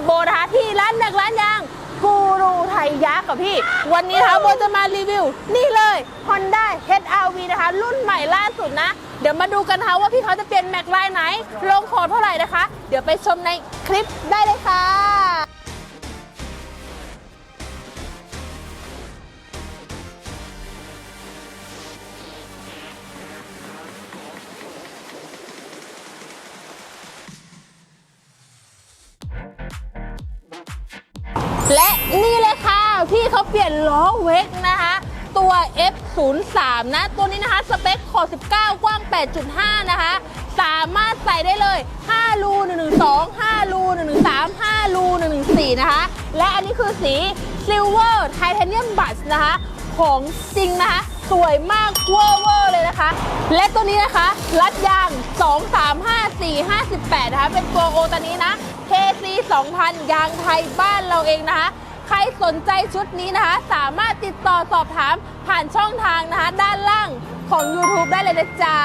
กับโบนะคะที่ร้านแม็กร้านยางกูรูไทยยักษ์กับพี่ วันนี้นะคะโบจะมารีวิว นี่เลย Honda HRV นะคะ รุ่นใหม่ล่าสุดนะ เดี๋ยวมาดูกันนะคะว่าพี่เขาจะเปลี่ยนแม็กลายไหน ลงขอเท่าไหร่นะคะ เดี๋ยวไปชมในคลิปได้เลยค่ะ และนี่เลยค่ะพี่เขาเปลี่ยนล้อเวกนะคะตัว F03 นะ ตัวนี้นะคะ สเปคขอบ19 กว้าง 8.5 นะคะ สามารถใส่ได้เลย 5 รู112 5 รู 113 5 รู 114 นะคะ และอันนี้คือสี Silver Titanium Brush นะคะ ของจริงนะคะ สวยมากเวอร์เวอร์เลยนะคะ และตัวนี้นะคะ รัดยาง 2 3 5 4 58นะคะ เป็นตัวโอตันนี้นะ KC 2000 ยางไทยบ้านเราเองนะคะ ใครสนใจชุดนี้นะคะ สามารถติดต่อสอบถามผ่านช่องทางนะคะ ด้านล่างของ YouTube ได้เลยนะจ๊ะ